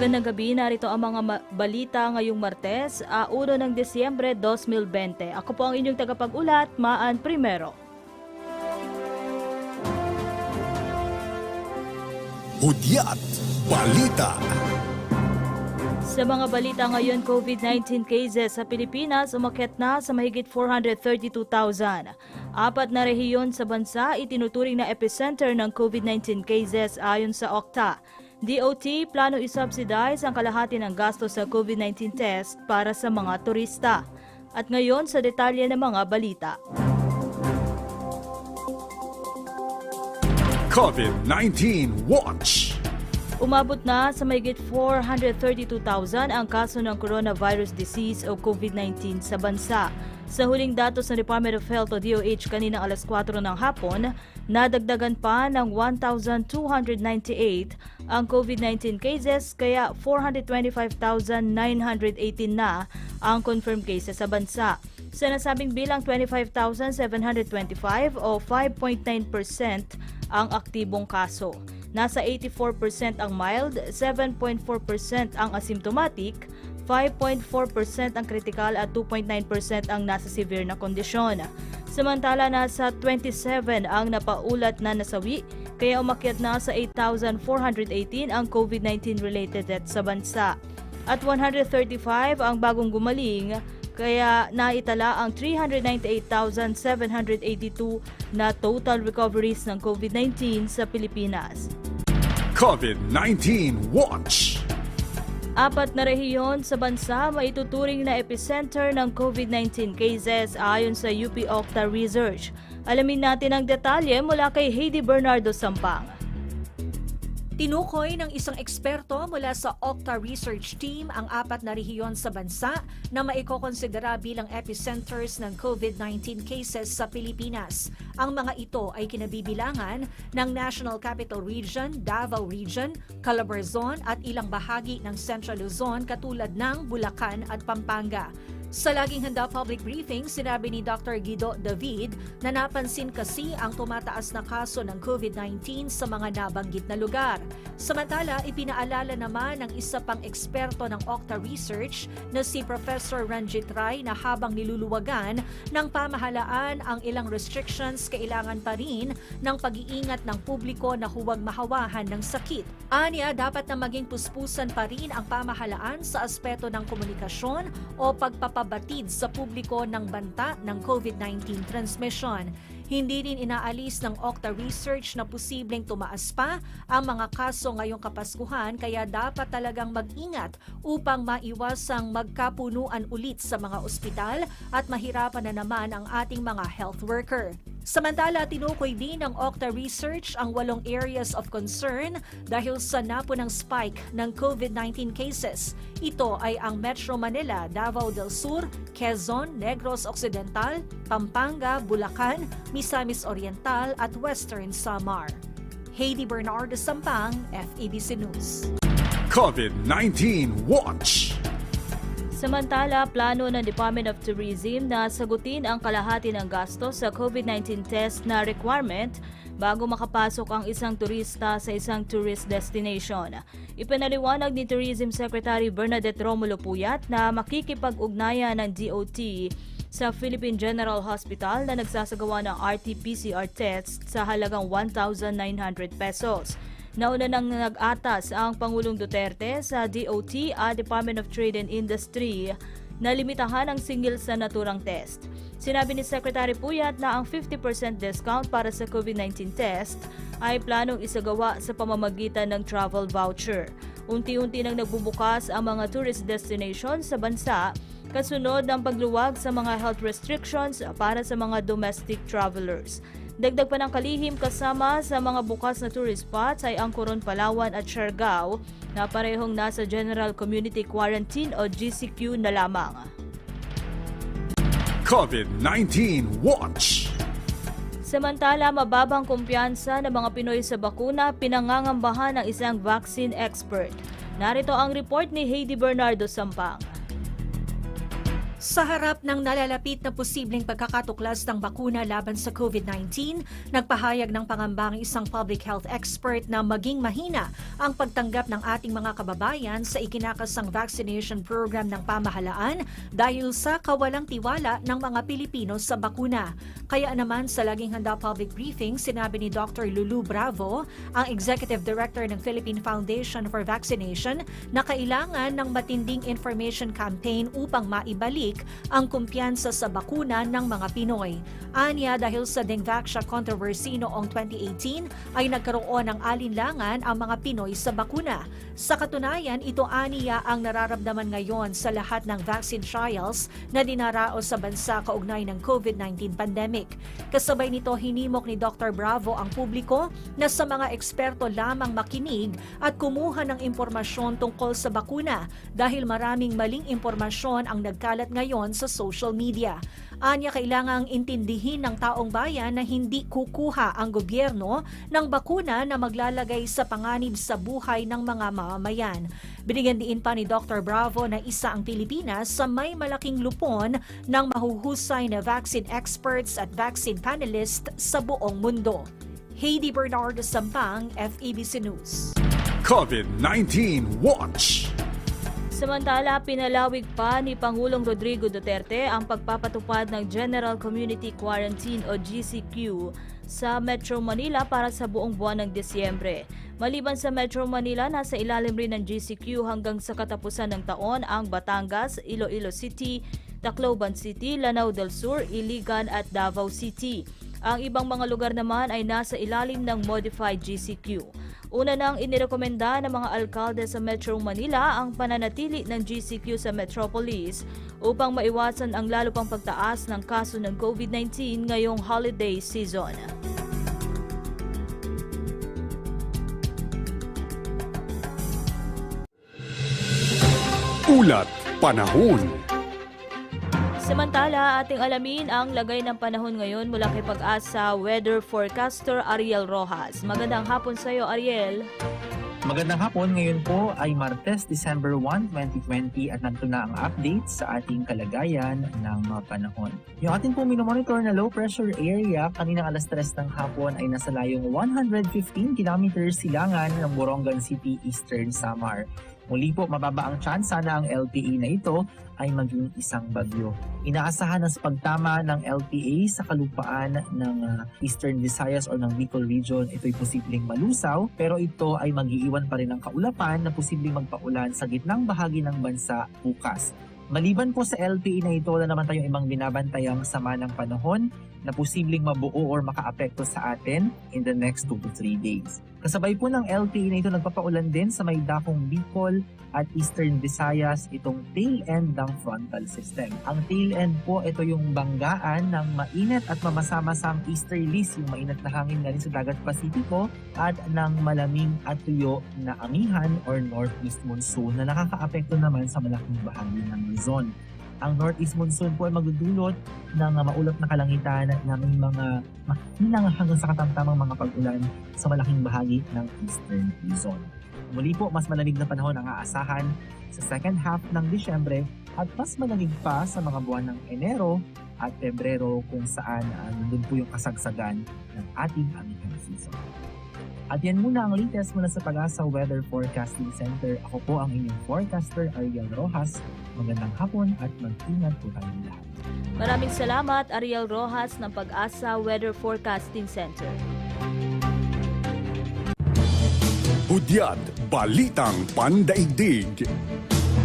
Magandang gabi, narito ang mga ma- balita ngayong Martes, a 1 ng Desyembre 2020. Ako po ang inyong tagapag-ulat, Maan Primero. Hudyat Balita Sa mga balita ngayon, COVID-19 cases sa Pilipinas umakyat na sa mahigit 432,000. Apat na rehiyon sa bansa itinuturing na epicenter ng COVID-19 cases ayon sa OCTA. DOT plano isubsidize ang kalahati ng gasto sa COVID-19 test para sa mga turista. At ngayon sa detalye ng mga balita. COVID-19 Watch Umabot na sa mahigit 432,000 ang kaso ng coronavirus disease o COVID-19 sa bansa. Sa huling datos ng Department of Health o DOH kanina alas 4 ng hapon, nadagdagan pa ng 1,298 ang COVID-19 cases kaya 425,918 na ang confirmed cases sa bansa. Sa nasabing bilang 25,725 o 5.9% ang aktibong kaso. Nasa 84% ang mild, 7.4% ang asymptomatic, 5.4% ang critical at 2.9% ang nasa severe na kondisyon. Samantala nasa 27 ang napaulat na nasawi, kaya umakyat na sa 8,418 ang COVID-19 related deaths sa bansa. At 135 ang bagong gumaling, kaya naitala ang 398,782 na total recoveries ng COVID-19 sa Pilipinas. COVID-19 Watch Apat na rehiyon sa bansa maituturing na epicenter ng COVID-19 cases ayon sa UP Octa Research. Alamin natin ang detalye mula kay Heidi Bernardo Sampang. Tinukoy ng isang eksperto mula sa Octa Research Team ang apat na rehiyon sa bansa na maikokonsidera bilang epicenters ng COVID-19 cases sa Pilipinas. Ang mga ito ay kinabibilangan ng National Capital Region, Davao Region, Calabarzon at ilang bahagi ng Central Luzon katulad ng Bulacan at Pampanga. Sa laging handa public briefing, sinabi ni Dr. Guido David na napansin kasi ang tumataas na kaso ng COVID-19 sa mga nabanggit na lugar. Samantala, ipinaalala naman ng isa pang eksperto ng Octa Research na si Professor Ranjit Rai na habang niluluwagan ng pamahalaan ang ilang restrictions, kailangan pa rin ng pag-iingat ng publiko na huwag mahawahan ng sakit. Anya, dapat na maging puspusan pa rin ang pamahalaan sa aspeto ng komunikasyon o pagpapabatid sa publiko ng banta ng COVID-19 transmission. Hindi rin inaalis ng Octa Research na posibleng tumaas pa ang mga kaso ngayong Kapaskuhan kaya dapat talagang mag-ingat upang maiwasang magkapunuan ulit sa mga ospital at mahirapan na naman ang ating mga health worker. Samantala, tinukoy din ng Octa Research ang walong areas of concern dahil sa napunang spike ng COVID-19 cases. Ito ay ang Metro Manila, Davao del Sur, Quezon, Negros Occidental, Pampanga, Bulacan, Misamis Oriental at Western Samar. Heidi Bernardo Sampang, FEBC News. COVID-19 Watch Samantala, plano ng Department of Tourism na sagutin ang kalahati ng gasto sa COVID-19 test na requirement bago makapasok ang isang turista sa isang tourist destination. Ipinaliwanag ni Tourism Secretary Bernadette Romulo Puyat na makikipag-ugnayan ng DOT sa Philippine General Hospital na nagsasagawa ng RT-PCR test sa halagang 1,900 pesos. Nauna nang nag-atas ang Pangulong Duterte sa DOT at Department of Trade and Industry na limitahan ang single sa naturang test. Sinabi ni Secretary Puyat na ang 50% discount para sa COVID-19 test ay planong isagawa sa pamamagitan ng travel voucher. Unti-unti nang nagbubukas ang mga tourist destinations sa bansa kasunod ng pagluwag sa mga health restrictions para sa mga domestic travelers. Dagdag pa ng kalihim kasama sa mga bukas na tourist spots ay ang Coron Palawan at Siargao na parehong nasa General Community Quarantine o GCQ na lamang. COVID-19 Watch Samantala, mababang kumpiyansa ng mga Pinoy sa bakuna pinangangambahan ng isang vaccine expert. Narito ang report ni Heidi Bernardo Sampang. Sa harap ng nalalapit na posibleng pagkakatuklas ng bakuna laban sa COVID-19, nagpahayag ng pangamba ang isang public health expert na maging mahina ang pagtanggap ng ating mga kababayan sa ikinakasang vaccination program ng pamahalaan dahil sa kawalang tiwala ng mga Pilipino sa bakuna. Kaya naman sa laging handa public briefing, sinabi ni Dr. Lulu Bravo, ang Executive Director ng Philippine Foundation for Vaccination, na kailangan ng matinding information campaign upang maibalik ang kumpiyansa sa bakuna ng mga Pinoy. Anya dahil sa Dengvaxia controversy noong 2018 ay nagkaroon ng alinlangan ang mga Pinoy sa bakuna. Sa katunayan, ito aniya ang nararamdaman ngayon sa lahat ng vaccine trials na dinaraos sa bansa kaugnay ng COVID-19 pandemic. Kasabay nito, hinimok ni Dr. Bravo ang publiko na sa mga eksperto lamang makinig at kumuha ng impormasyon tungkol sa bakuna dahil maraming maling impormasyon ang nagkalat ngayon sa social media. Anya kailangang intindihin ng taong bayan na hindi kukuha ang gobyerno ng bakuna na maglalagay sa panganib sa buhay ng mga mamamayan. Binigyan diin pa ni Dr. Bravo na isa ang Pilipinas sa may malaking lupon ng mahuhusay na vaccine experts at vaccine panelists sa buong mundo. Heidi Bernardo Sampang, FEBC News. COVID-19 Watch. Samantala, pinalawig pa ni Pangulong Rodrigo Duterte ang pagpapatupad ng General Community Quarantine o GCQ sa Metro Manila para sa buong buwan ng Disyembre. Maliban sa Metro Manila, nasa ilalim rin ng GCQ hanggang sa katapusan ng taon ang Batangas, Iloilo City, Tacloban City, Lanao del Sur, Iligan at Davao City. Ang ibang mga lugar naman ay nasa ilalim ng modified GCQ. Una nang inirekomenda ng mga alkalde sa Metro Manila ang pananatili ng GCQ sa Metropolis upang maiwasan ang lalo pang pagtaas ng kaso ng COVID-19 ngayong holiday season. Ulat Panahon. Samantala, ating alamin ang lagay ng panahon ngayon mula kay Pag-asa Weather Forecaster Ariel Rojas. Magandang hapon sa iyo, Ariel. Magandang hapon. Ngayon po ay Martes, December 1, 2020 at nandito na ang update sa ating kalagayan ng panahon. Yung ating po minomonitor na low pressure area kaninang alas 3 ng hapon ay nasa layong 115 kilometers silangan ng Borongan City, Eastern Samar. Muli po, mababa ang tsansa na ang LPA na ito ay maging isang bagyo. Inaasahan na sa pagtama ng LPA sa kalupaan ng uh, Eastern Visayas or ng Bicol Region, ito'y posibleng malusaw pero ito ay mag-iiwan pa rin ng kaulapan na posibleng magpaulan sa gitnang bahagi ng bansa bukas. Maliban po sa LPA na ito, wala naman tayong ibang binabantayang sama ng panahon na posibleng mabuo or makaapekto sa atin in the next 2 to 3 days. Kasabay po ng LPA na ito, nagpapaulan din sa may dakong Bicol at Eastern Visayas itong tail end ng frontal system. Ang tail end po, ito yung banggaan ng mainit at mamasa-masang easterlies, yung mainit na hangin galing sa dagat Pasipiko at ng malaming at tuyo na amihan or northeast monsoon na nakakaapekto naman sa malaking bahagi ng Luzon ang northeast monsoon po ay magdudulot ng uh, maulap na kalangitan na may mga mahinang hanggang sa katamtamang mga pag-ulan sa malaking bahagi ng eastern Luzon. Muli po, mas malamig na panahon ang aasahan sa second half ng Disyembre at mas malamig pa sa mga buwan ng Enero at Pebrero kung saan uh, nandun po yung kasagsagan ng ating amihan season. At yan muna ang latest mula sa Pag-asa Weather Forecasting Center. Ako po ang inyong forecaster, Ariel Rojas. Magandang hapon at mag-ingat po tayong lahat. Maraming salamat, Ariel Rojas ng Pag-asa Weather Forecasting Center. Hudyat Balitang Pandaigdig.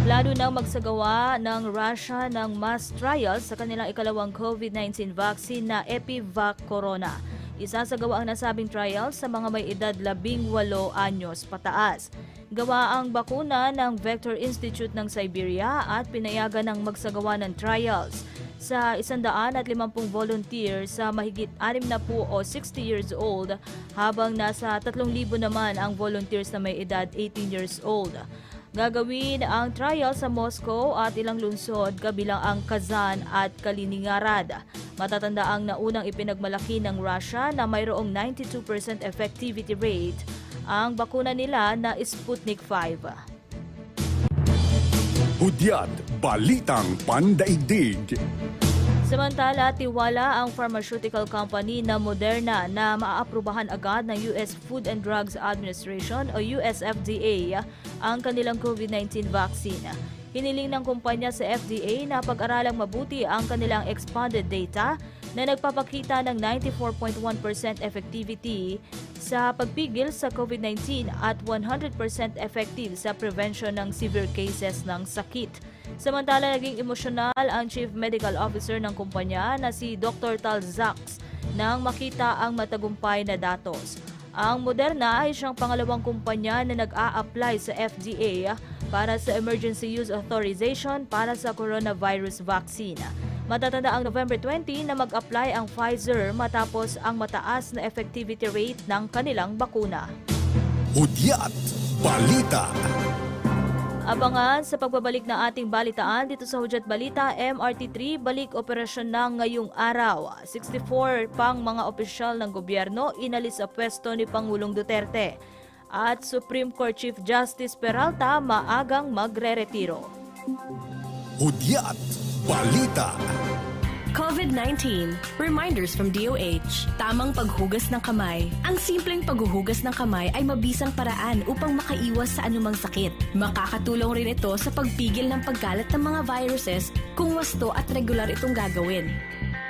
Plano nang magsagawa ng Russia ng mass trial sa kanilang ikalawang COVID-19 vaccine na Epivac Corona. Isasagawa ang nasabing trial sa mga may edad 18 anyos pataas. Gawa ang bakuna ng Vector Institute ng Siberia at pinayagan ng magsagawa ng trials sa 150 volunteers sa mahigit 60 o 60 years old habang nasa 3,000 naman ang volunteers na may edad 18 years old. Gagawin ang trial sa Moscow at ilang lungsod kabilang ang Kazan at Kaliningrad. Matatanda ang naunang ipinagmalaki ng Russia na mayroong 92% effectivity rate ang bakuna nila na Sputnik 5. Hudyat Balitang Pandaigdig. Samantala, tiwala ang pharmaceutical company na Moderna na maaaprubahan agad ng US Food and Drugs Administration o USFDA ang kanilang COVID-19 vaccine. Hiniling ng kumpanya sa FDA na pag-aralang mabuti ang kanilang expanded data na nagpapakita ng 94.1% effectivity sa pagpigil sa COVID-19 at 100% effective sa prevention ng severe cases ng sakit. Samantala, naging emosyonal ang Chief Medical Officer ng kumpanya na si Dr. Tal Zaks nang makita ang matagumpay na datos. Ang Moderna ay siyang pangalawang kumpanya na nag-a-apply sa FDA para sa Emergency Use Authorization para sa coronavirus vaccine. Matatanda ang November 20 na mag-apply ang Pfizer matapos ang mataas na effectivity rate ng kanilang bakuna. Hudyat Balita. Abangan sa pagbabalik na ating balitaan dito sa Hudyat Balita, MRT3 balik operasyon na ngayong araw. 64 pang mga opisyal ng gobyerno inalis sa pwesto ni Pangulong Duterte. At Supreme Court Chief Justice Peralta maagang magre-retiro. Hudyat Balita. COVID-19. Reminders from DOH. Tamang paghugas ng kamay. Ang simpleng paghuhugas ng kamay ay mabisang paraan upang makaiwas sa anumang sakit. Makakatulong rin ito sa pagpigil ng pagkalat ng mga viruses kung wasto at regular itong gagawin.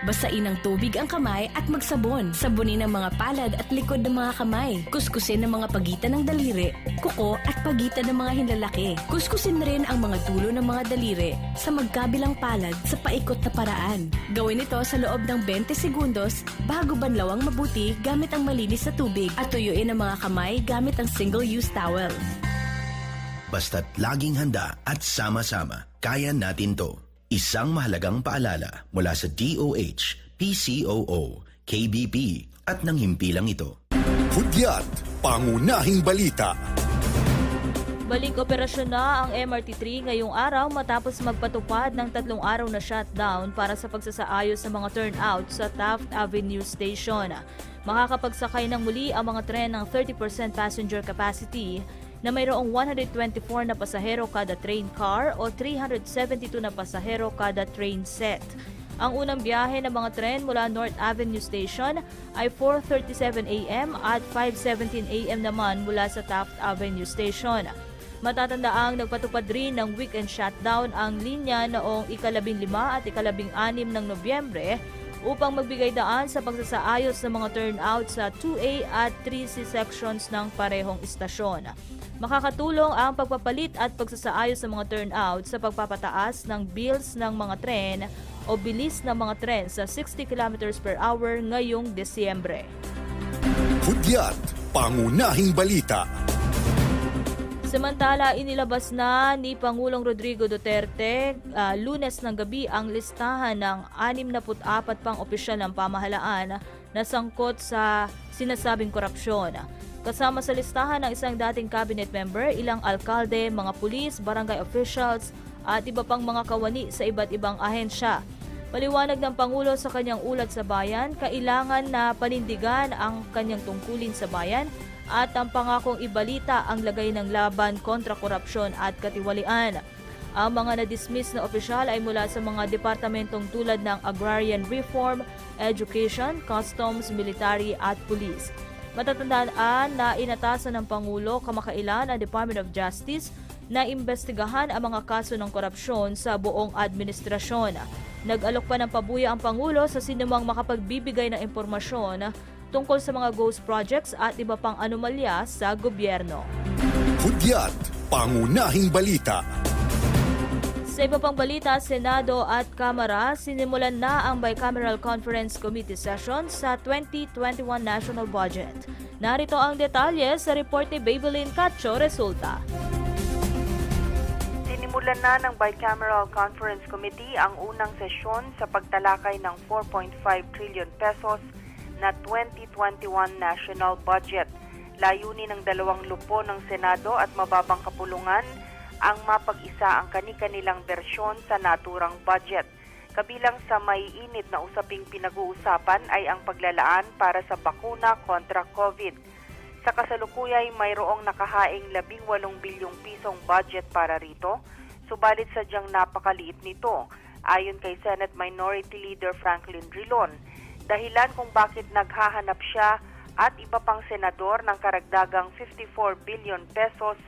Basain ng tubig ang kamay at magsabon. Sabunin ang mga palad at likod ng mga kamay. Kuskusin ang mga pagitan ng daliri, kuko at pagitan ng mga hinlalaki. Kuskusin rin ang mga tulo ng mga daliri sa magkabilang palad sa paikot na paraan. Gawin ito sa loob ng 20 segundos bago banlawang mabuti gamit ang malinis na tubig at tuyuin ang mga kamay gamit ang single-use towel. Basta't laging handa at sama-sama, kaya natin to. Isang mahalagang paalala mula sa DOH, PCOO, KBP at ng himpilang ito. Hudyat Pangunahing Balita. Balik operasyon na ang MRT3 ngayong araw matapos magpatupad ng tatlong araw na shutdown para sa pagsasaayos sa mga turnout sa Taft Avenue Station. Makakapagsakay ng muli ang mga tren ng 30% passenger capacity na mayroong 124 na pasahero kada train car o 372 na pasahero kada train set. Ang unang biyahe ng mga tren mula North Avenue Station ay 4.37 a.m. at 5.17 a.m. naman mula sa Taft Avenue Station. Matatanda ang nagpatupad rin ng weekend shutdown ang linya noong ikalabing lima at ikalabing anim ng Nobyembre upang magbigay daan sa pagsasaayos ng mga turnout sa 2A at 3C sections ng parehong istasyon. Makakatulong ang pagpapalit at pagsasaayos ng mga turnout sa pagpapataas ng bills ng mga tren o bilis ng mga tren sa 60 km per hour ngayong Desyembre. Hudyat Pangunahing Balita. Samantala, inilabas na ni Pangulong Rodrigo Duterte ah, lunes ng gabi ang listahan ng 64 pang opisyal ng pamahalaan na sangkot sa sinasabing korupsyon. Kasama sa listahan ng isang dating cabinet member, ilang alkalde, mga pulis, barangay officials at iba pang mga kawani sa iba't ibang ahensya. Paliwanag ng Pangulo sa kanyang ulat sa bayan, kailangan na panindigan ang kanyang tungkulin sa bayan at ang pangakong ibalita ang lagay ng laban kontra korupsyon at katiwalian. Ang mga na-dismiss na opisyal ay mula sa mga departamentong tulad ng Agrarian Reform, Education, Customs, Military at Police. Matatandaan na inatasan ng Pangulo kamakailan ang Department of Justice na imbestigahan ang mga kaso ng korupsyon sa buong administrasyon. Nag-alok pa ng pabuya ang Pangulo sa sinumang makapagbibigay ng impormasyon tungkol sa mga ghost projects at iba pang anomalya sa gobyerno. Hudyat Pangunahing Balita. Sa iba pang balita, Senado at Kamara sinimulan na ang Bicameral Conference Committee session sa 2021 National Budget. Narito ang detalye sa report ni Babylin Cacho Resulta. Sinimulan na ng Bicameral Conference Committee ang unang sesyon sa pagtalakay ng 4.5 trillion pesos na 2021 national budget. Layunin ng dalawang lupo ng Senado at mababang kapulungan ang mapag-isa ang kani-kanilang bersyon sa naturang budget. Kabilang sa may init na usaping pinag-uusapan ay ang paglalaan para sa bakuna kontra COVID. Sa kasalukuyay mayroong nakahaing 18 bilyong pisong budget para rito, subalit sadyang napakaliit nito ayon kay Senate Minority Leader Franklin Drilon. Dahilan kung bakit naghahanap siya at iba pang senador ng karagdagang 54 billion pesos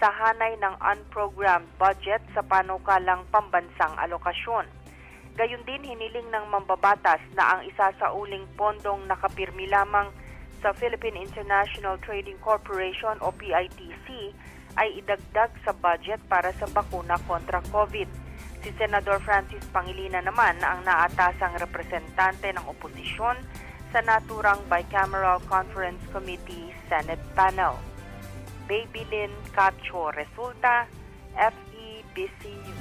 sa hanay ng unprogrammed budget sa panukalang pambansang alokasyon. Gayun din hiniling ng mambabatas na ang isa sa uling pondong nakapirmi lamang sa Philippine International Trading Corporation o PITC ay idagdag sa budget para sa bakuna kontra COVID. Si Senador Francis Pangilinan naman ang naatasang representante ng oposisyon sa naturang Bicameral Conference Committee Senate Panel. Babylin Cacho Resulta, FEBCU.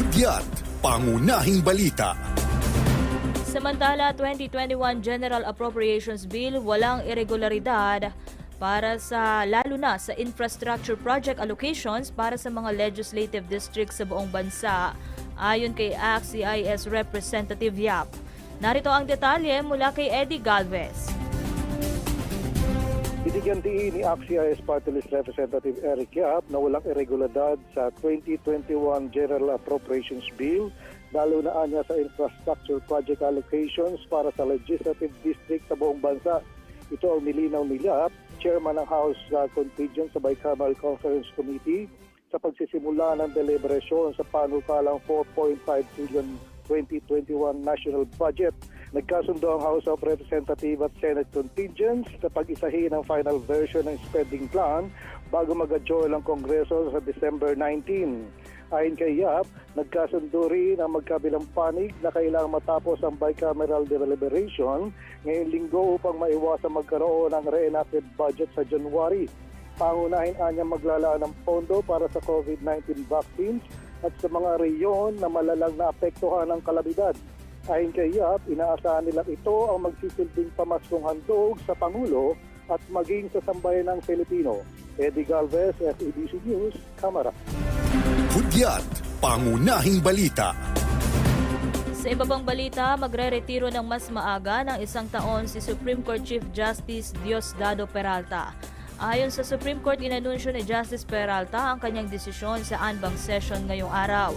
Hudyat, pangunahing balita. Samantala, 2021 General Appropriations Bill walang irregularidad para sa lalo na sa infrastructure project allocations para sa mga legislative districts sa buong bansa ayon kay ACT-CIS Representative Yap. Narito ang detalye mula kay Eddie Galvez. Binigyan diin ni AXIS Party List Representative Eric Yap na walang irregularidad sa 2021 General Appropriations Bill lalo na anya sa infrastructure project allocations para sa legislative district sa buong bansa. Ito ang nilinaw ni Yap, chairman ng House uh, Contingent sa Bicameral Conference Committee sa pagsisimula ng deliberasyon sa panukalang 4.5 trillion 2021 national budget. Nagkasundo ang House of Representatives at Senate contingents sa pag-isahin ang final version ng spending plan bago mag-adjourn ang Kongreso sa December 19. Ayon kay Yap, nagkasundo rin ang magkabilang panig na kailangang matapos ang bicameral deliberation ngayong linggo upang maiwasan magkaroon ng reenacted budget sa January. Pangunahin anya maglalaan ng pondo para sa COVID-19 vaccines at sa mga reyon na malalang naapektuhan ng kalamidad. Ayon kay Yap, inaasahan nilang ito ang magsisilbing pamaskong handog sa Pangulo at maging sa sambayan ng Pilipino. Eddie Galvez, FEBC News, Kamara. Hudyat, pangunahing balita. Sa iba pang balita, magre-retiro ng mas maaga ng isang taon si Supreme Court Chief Justice Diosdado Peralta. Ayon sa Supreme Court, inanunsyo ni Justice Peralta ang kanyang desisyon sa anbang session ngayong araw.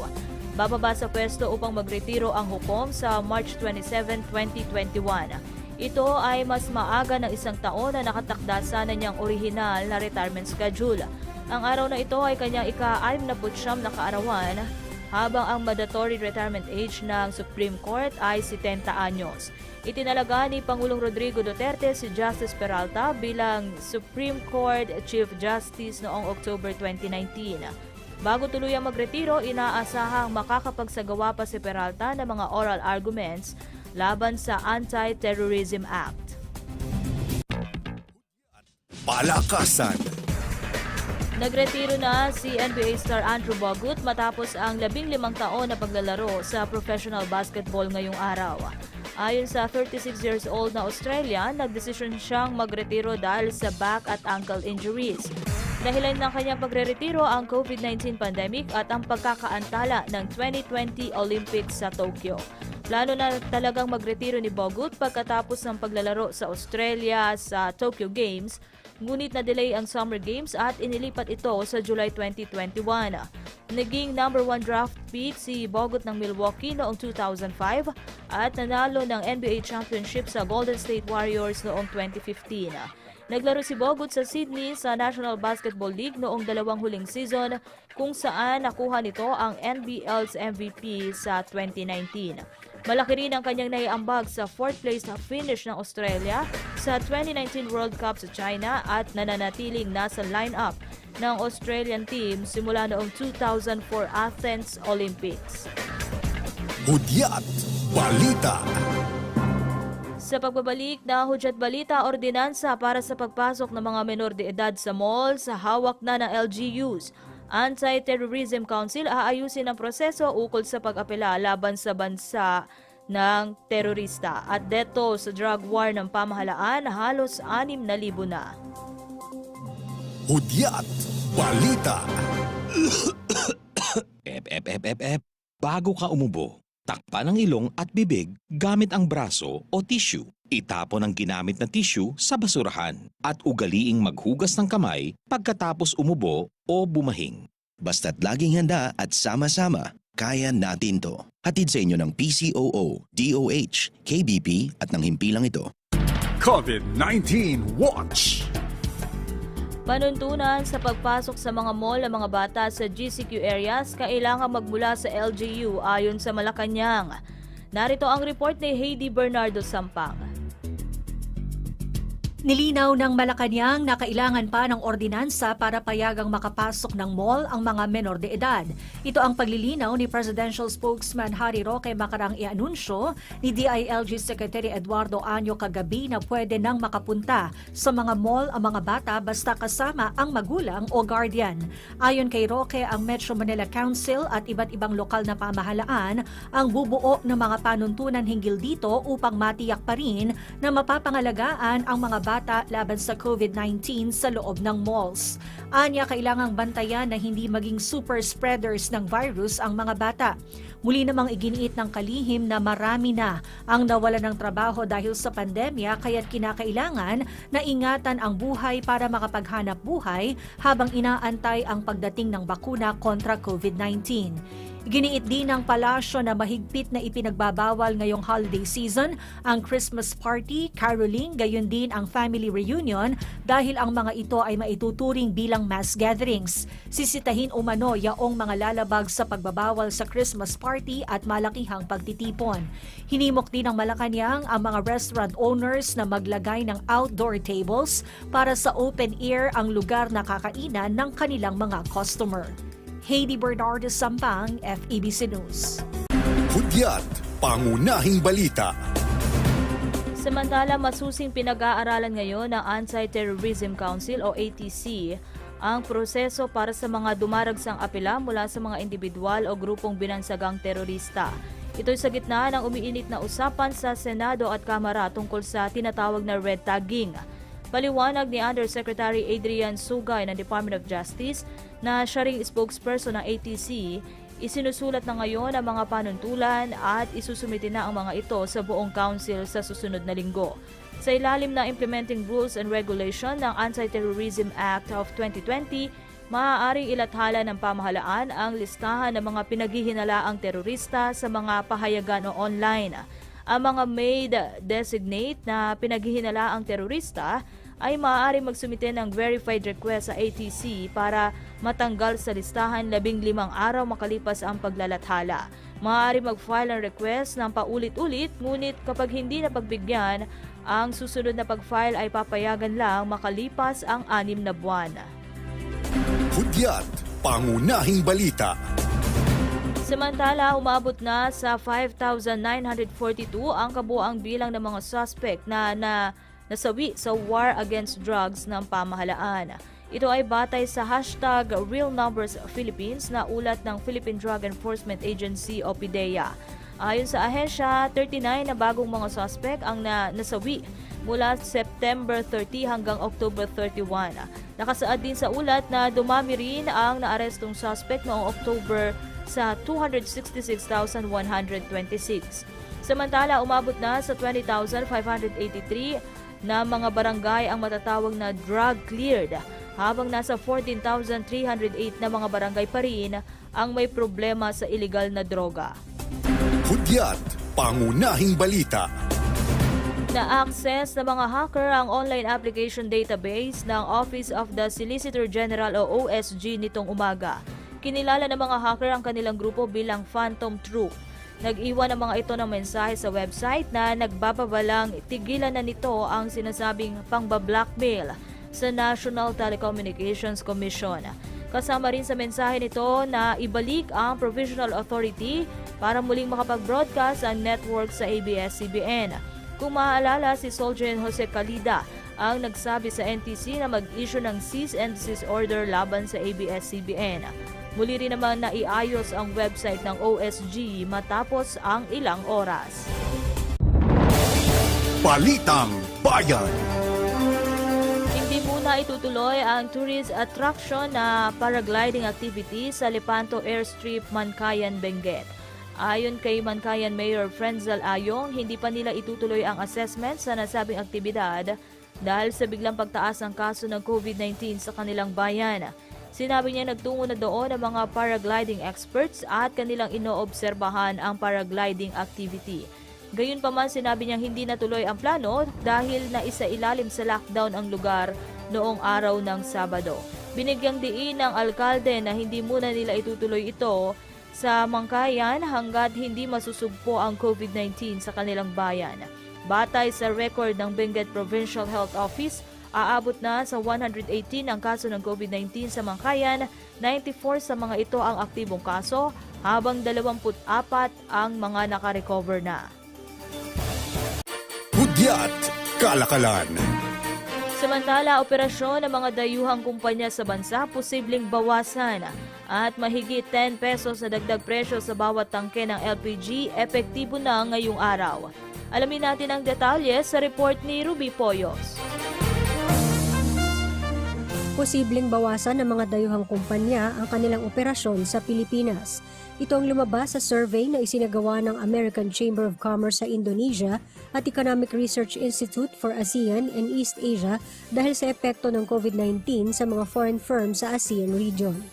Bababa sa pwesto upang magretiro ang hukom sa March 27, 2021. Ito ay mas maaga ng isang taon na nakatakda sa niyang orihinal na retirement schedule. Ang araw na ito ay kanyang ika-69 na kaarawan habang ang mandatory retirement age ng Supreme Court ay 70 anyos. Itinalaga ni Pangulong Rodrigo Duterte si Justice Peralta bilang Supreme Court Chief Justice noong October 2019. Bago tuluyang magretiro, inaasahang makakapagsagawa pa si Peralta ng mga oral arguments laban sa Anti-Terrorism Act. Palakasan, Nagretiro na si NBA star Andrew Bogut matapos ang 15 taon na paglalaro sa professional basketball ngayong araw. Ayon sa 36 years old na Australian, nagdesisyon siyang magretiro dahil sa back at ankle injuries. Dahilan ng kanyang pagre-retiro ang COVID-19 pandemic at ang pagkakaantala ng 2020 Olympics sa Tokyo. Plano na talagang magretiro ni Bogut pagkatapos ng paglalaro sa Australia sa Tokyo Games ngunit na-delay ang Summer Games at inilipat ito sa July 2021. Naging number one draft pick si Bogut ng Milwaukee noong 2005 at nanalo ng NBA Championship sa Golden State Warriors noong 2015. Naglaro si Bogut sa Sydney sa National Basketball League noong dalawang huling season kung saan nakuha nito ang NBL's MVP sa 2019. Malaki rin ang kanyang naiambag sa fourth place na finish ng Australia sa 2019 World Cup sa China at nananatiling nasa lineup ng Australian team simula noong 2004 Athens Olympics. hudyat, balita. Sa pagbabalik na hudyat balita, ordinansa para sa pagpasok ng mga menor de edad sa mall sa hawak na ng LGUs. Anti-Terrorism Council aayusin ang proseso ukol sa pag-apela laban sa bansa ng terorista. At deto sa drug war ng pamahalaan, halos 6,000 na. Hudyat, balita. Ep, ep, ep, ep, ep. Bago ka umubo, takpan ang ilong at bibig gamit ang braso o tissue. Itapon ang ginamit na tissue sa basurahan at ugaliing maghugas ng kamay pagkatapos umubo o bumahing. Basta't laging handa at sama-sama, kaya natin to. Hatid sa inyo ng PCOO, DOH, KBP at ng himpilang ito. COVID-19 Watch. Panuntunan sa pagpasok sa mga mall ng mga bata sa GCQ areas kailangan magmula sa LGU ayon sa Malacanang. Narito ang report ni Heidi Bernardo Sampang. Nilinaw ng Malacanang na kailangan pa ng ordinansa para payagang makapasok ng mall ang mga menor de edad. Ito ang paglilinaw ni Presidential Spokesman Harry Roque makarang ianunsyo ni DILG Secretary Eduardo Anyo kagabi na pwede nang makapunta sa mga mall ang mga bata basta kasama ang magulang o guardian. Ayon kay Roque, ang Metro Manila Council at iba't ibang lokal na pamahalaan ang bubuo ng mga panuntunan hinggil dito upang matiyak pa rin na mapapangalagaan ang mga bata laban sa COVID-19 sa loob ng malls. Anya, kailangang bantayan na hindi maging super spreaders ng virus ang mga bata. Muli namang iginiit ng kalihim na marami na ang nawala ng trabaho dahil sa pandemya kaya't kinakailangan na ingatan ang buhay para makapaghanap buhay habang inaantay ang pagdating ng bakuna kontra COVID-19. Giniit din ng palasyo na mahigpit na ipinagbabawal ngayong holiday season ang Christmas party, caroling, gayon din ang family reunion dahil ang mga ito ay maituturing bilang mass gatherings. Sisitahin umano yaong mga lalabag sa pagbabawal sa Christmas party at malakihang pagtitipon. Hinimok din ng Malacanang ang mga restaurant owners na maglagay ng outdoor tables para sa open air ang lugar na kakainan ng kanilang mga customer. Heidi Bernardo Sampang, FEBC News. Hudyat, pangunahing balita. Samantala, masusing pinag-aaralan ngayon ng Anti-Terrorism Council o ATC ang proseso para sa mga dumaragsang apela mula sa mga individual o grupong binansagang terorista. Ito'y sa gitna ng umiinit na usapan sa Senado at Kamara tungkol sa tinatawag na red tagging. Paliwanag ni Undersecretary Adrian Sugay ng Department of Justice na siya ring spokesperson ng ATC, isinusulat na ngayon ang mga panuntulan at isusumite na ang mga ito sa buong council sa susunod na linggo. Sa ilalim ng Implementing Rules and Regulation ng Anti-Terrorism Act of 2020, maaaring ilathala ng pamahalaan ang listahan ng mga pinaghihinalaang terorista sa mga pahayagan o online. Ang mga made designate na pinaghihinalaang terorista ay maaari magsumite ng verified request sa ATC para matanggal sa listahan labing limang araw makalipas ang paglalathala. Maaari mag-file ang request ng paulit-ulit ngunit kapag hindi napagbigyan, ang susunod na pag-file ay papayagan lang makalipas ang anim na buwan. Hudyat, pangunahing balita. Samantala, umabot na sa 5,942 ang kabuang bilang ng mga suspect na, na nasawi sa war against drugs ng pamahalaan. Ito ay batay sa hashtag Real Numbers Philippines na ulat ng Philippine Drug Enforcement Agency o PIDEA. Ayon sa ahensya, 39 na bagong mga suspect ang na nasawi mula September 30 hanggang October 31. Nakasaad din sa ulat na dumami rin ang naarestong suspect noong October sa 266,126. Samantala, umabot na sa 20,583 na mga barangay ang matatawag na drug cleared habang nasa 14,308 na mga barangay pa rin ang may problema sa illegal na droga. Hudyat, pangunahing balita. Na-access ng mga hacker ang online application database ng Office of the Solicitor General o OSG nitong umaga. Kinilala ng mga hacker ang kanilang grupo bilang Phantom Troop. Nag-iwan ang mga ito ng mensahe sa website na nagbababalang tigilan na nito ang sinasabing pangba-blackmail sa National Telecommunications Commission. Kasama rin sa mensahe nito na ibalik ang Provisional Authority para muling makapag-broadcast ang network sa ABS-CBN. Kung maaalala, si Soldier Jose Calida ang nagsabi sa NTC na mag-issue ng cease and desist order laban sa ABS-CBN. Muli rin naman na iayos ang website ng OSG matapos ang ilang oras. Balitang Bayan. Itutuloy ang tourist attraction na paragliding activity sa Lepanto Airstrip, Mankayan, Benguet. Ayon kay Mankayan Mayor Frenzel Ayong, hindi pa nila itutuloy ang assessment sa nasabing aktibidad dahil sa biglang pagtaas ng kaso ng COVID-19 sa kanilang bayan. Sinabi niya nagtungo na doon ang mga paragliding experts at kanilang inoobserbahan ang paragliding activity. Gayunpaman sinabi niyang hindi natuloy ang plano dahil na isa ilalim sa lockdown ang lugar noong araw ng Sabado. Binigyang diin ng alkalde na hindi muna nila itutuloy ito sa Mangkayan hanggat hindi masusugpo ang COVID-19 sa kanilang bayan. Batay sa record ng Benguet Provincial Health Office, aabot na sa 118 ang kaso ng COVID-19 sa Mangkayan, 94 sa mga ito ang aktibong kaso, habang 24 ang mga nakarecover na. Kalakalan. Samantala, operasyon ng mga dayuhang kumpanya sa bansa posibleng bawasan at mahigit 10 pesos na dagdag presyo sa bawat tangke ng LPG epektibo na ngayong araw. Alamin natin ang detalye sa report ni Ruby Poyos. posibleng bawasan ng mga dayuhang kumpanya ang kanilang operasyon sa Pilipinas. Ito ang lumabas sa survey na isinagawa ng American Chamber of Commerce sa Indonesia at Economic Research Institute for ASEAN and East Asia dahil sa epekto ng COVID-19 sa mga foreign firms sa ASEAN region.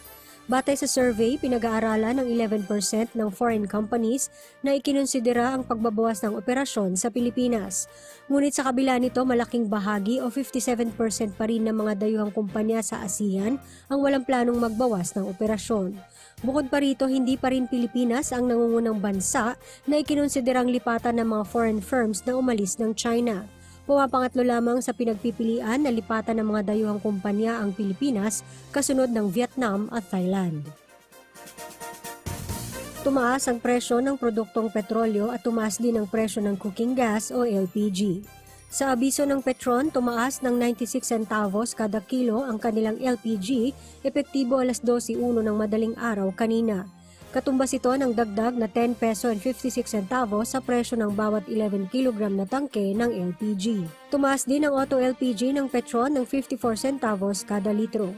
Batay sa survey, pinag-aaralan ng 11% ng foreign companies na ikinonsidera ang pagbabawas ng operasyon sa Pilipinas. Ngunit sa kabila nito, malaking bahagi o 57% pa rin ng mga dayuhang kumpanya sa ASEAN ang walang planong magbawas ng operasyon. Bukod pa rito, hindi pa rin Pilipinas ang nangungunang bansa na ikinonsiderang lipatan ng mga foreign firms na umalis ng China. Pumapangatlo lamang sa pinagpipilian na lipatan ng mga dayuhang kumpanya ang Pilipinas kasunod ng Vietnam at Thailand. Tumaas ang presyo ng produktong petrolyo at tumaas din ang presyo ng cooking gas o LPG. Sa abiso ng Petron, tumaas ng 96 centavos kada kilo ang kanilang LPG, epektibo alas 12.01 ng madaling araw kanina. Katumbas ito ng dagdag na 10 peso and 56 centavos sa presyo ng bawat 11 kilogram na tangke ng LPG. Tumaas din ang auto LPG ng Petron ng 54 centavos kada litro.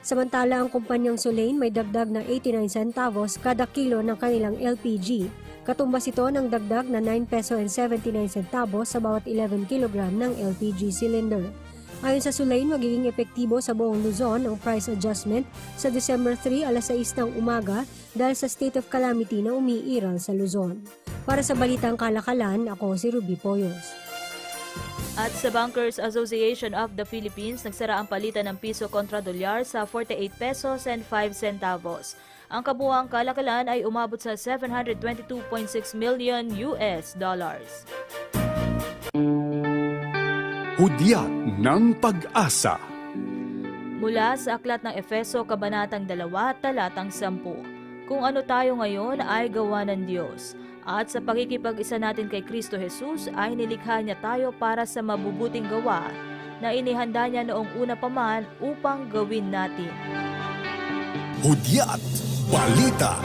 Samantala ang kumpanyang Sulain may dagdag na 89 centavos kada kilo ng kanilang LPG. Katumbas ito ng dagdag na 9 peso and 79 centavos sa bawat 11 kilogram ng LPG cylinder. Ayon sa Sulain, magiging epektibo sa buong Luzon ang price adjustment sa December 3 alas 6 ng umaga dahil sa state of calamity na umiiral sa Luzon. Para sa Balitang Kalakalan, ako si Ruby Poyos. At sa Bankers Association of the Philippines, nagsara ang palitan ng piso kontra dolyar sa 48 pesos and 5 centavos. Ang kabuuang kalakalan ay umabot sa 722.6 million US dollars. Hudyat ng Pag-asa. Mula sa aklat ng Efeso, Kabanatang 2, Talatang 10. Kung ano tayo ngayon ay gawa ng Diyos. At sa pagkikipag-isa natin kay Kristo Jesus ay nilikha niya tayo para sa mabubuting gawa na inihanda niya noong una pa man upang gawin natin. Hudyat Balita.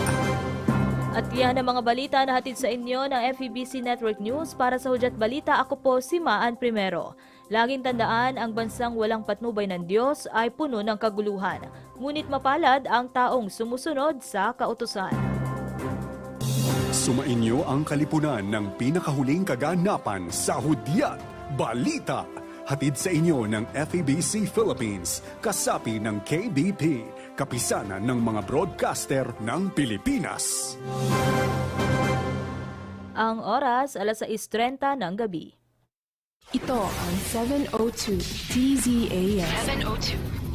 At yan ang mga balita na hatid sa inyo ng FEBC Network News para sa Hudyat Balita. Ako po si Maan Primero. Laging tandaan, ang bansang walang patnubay ng Diyos ay puno ng kaguluhan. Ngunit mapalad ang taong sumusunod sa kautusan. Sumainyo ang kalipunan ng pinakahuling kaganapan sa Hudyat Balita. Hatid sa inyo ng FEBC Philippines, kasapi ng KBP, kapisanan ng mga broadcaster ng Pilipinas. Ang oras, alas 6.30 ng gabi. Ito ang 702 TZAS. 702